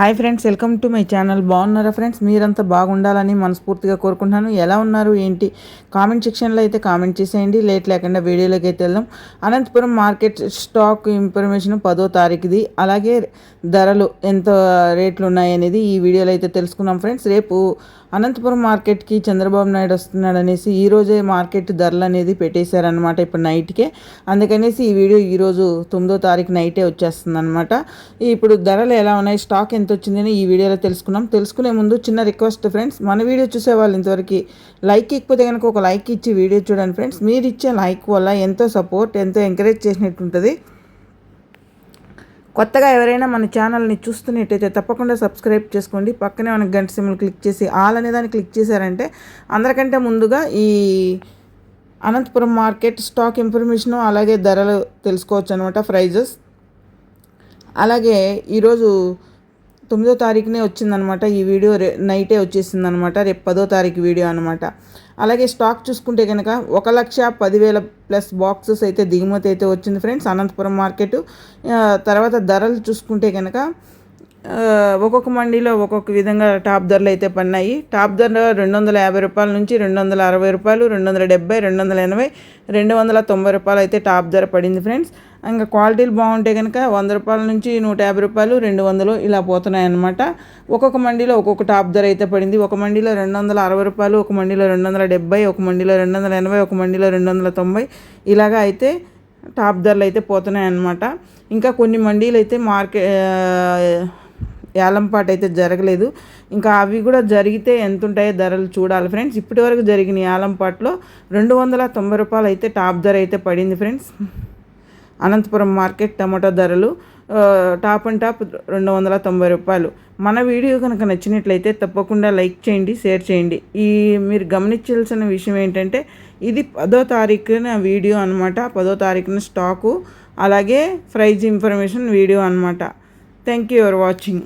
Hi friends welcome to my channel. బాగున్నారా friends? మీరంతా బాగుండాలని మనస్ఫూర్తిగా కోరుకుంటున్నాను. ఎలా ఉన్నారు ఏంటి? కామెంట్ సెక్షన్లో అయితే కామెంట్ చేసేయండి. లేట్ లేకుండా వీడియోలోకి అయితే వెళ్దాం. అనంతపురం మార్కెట్ స్టాక్ ఇన్ఫర్మేషన్ పదో తారీఖుది. అలాగే ధరలు ఎంత రేట్లు ఉన్నాయి అనేది ఈ వీడియోలో అయితే తెలుసుకున్నాం ఫ్రెండ్స్. రేపు అనంతపురం మార్కెట్కి చంద్రబాబు నాయుడు వస్తున్నాడనేసి ఈరోజే మార్కెట్ ధరలు అనేది పెట్టేశారనమాట ఇప్పుడు నైట్కే. అందుకనేసి ఈ వీడియో ఈరోజు తొమ్మిదో తారీఖు నైటే వచ్చేస్తుంది అనమాట ఇప్పుడు ధరలు ఎలా ఉన్నాయి? స్టాక్ ఎంత ఎంత వచ్చిందని ఈ వీడియోలో తెలుసుకున్నాం. తెలుసుకునే ముందు చిన్న రిక్వెస్ట్ ఫ్రెండ్స్ మన వీడియో చూసే వాళ్ళు ఇంతవరకు లైక్ ఇకపోతే కనుక ఒక లైక్ ఇచ్చి వీడియో చూడండి ఫ్రెండ్స్. మీరు ఇచ్చే లైక్ వల్ల ఎంతో సపోర్ట్ ఎంతో ఎంకరేజ్ చేసినట్టు ఉంటుంది కొత్తగా ఎవరైనా మన ఛానల్ని చూస్తున్నట్టయితే తప్పకుండా సబ్స్క్రైబ్ చేసుకోండి. పక్కనే మన గంట సిమ్లు క్లిక్ చేసి ఆల్ అనే దాన్ని క్లిక్ చేశారంటే అందరికంటే ముందుగా ఈ అనంతపురం మార్కెట్ స్టాక్ ఇన్ఫర్మేషన్ అలాగే ధరలు తెలుసుకోవచ్చు అనమాట ప్రైజెస్. అలాగే ఈరోజు తొమ్మిదో తారీఖునే వచ్చిందనమాట ఈ వీడియో. రే నైటే వచ్చేసింది అనమాట రేపు పదో తారీఖు వీడియో అనమాట. అలాగే స్టాక్ చూసుకుంటే కనుక ఒక లక్ష పదివేల ప్లస్ బాక్సెస్ అయితే దిగుమతి అయితే వచ్చింది ఫ్రెండ్స్. అనంతపురం మార్కెట్. తర్వాత ధరలు చూసుకుంటే కనుక ఒక్కొక్క మండీలో ఒక్కొక్క విధంగా టాప్ ధరలు అయితే పడినాయి. టాప్ ధర రెండు వందల యాభై రూపాయల నుంచి రెండు వందల అరవై రూపాయలు రెండు వందల డెబ్బై రెండు వందల ఎనభై రెండు వందల తొంభై రూపాయలు అయితే టాప్ ధర పడింది ఫ్రెండ్స్. ఇంకా క్వాలిటీలు బాగుంటే కనుక వంద రూపాయల నుంచి నూట యాభై రూపాయలు రెండు వందలు ఇలా పోతున్నాయన్నమాట. ఒక్కొక్క మండీలో ఒక్కొక్క టాప్ ధర అయితే పడింది. ఒక మండీలో రెండు వందల అరవై రూపాయలు ఒక మండీలో రెండు వందల డెబ్బై ఒక మండీలో రెండు వందల ఎనభై ఒక మండీలో రెండు వందల తొంభై ఇలాగా అయితే టాప్ ధరలు అయితే పోతున్నాయి అనమాట ఇంకా కొన్ని మండీలు అయితే మార్కెట్ ఏలంపాటు అయితే జరగలేదు. ఇంకా అవి కూడా జరిగితే ఎంత ఉంటాయో ధరలు చూడాలి ఫ్రెండ్స్. ఇప్పటి వరకు జరిగిన ఏలంపాట్లో రెండు వందల తొంభై రూపాయలు అయితే టాప్ ధర అయితే పడింది ఫ్రెండ్స్. అనంతపురం మార్కెట్ టమాటో ధరలు టాప్ అండ్ టాప్ రెండు వందల తొంభై రూపాయలు. మన వీడియో కనుక నచ్చినట్లయితే తప్పకుండా లైక్ చేయండి షేర్ చేయండి. ఈ మీరు గమనించాల్సిన విషయం ఏంటంటే ఇది పదో తారీఖున వీడియో అనమాట పదో తారీఖున స్టాకు అలాగే ప్రైజ్ ఇన్ఫర్మేషన్ వీడియో అనమాట థ్యాంక్ యూ ఫర్ వాచింగ్.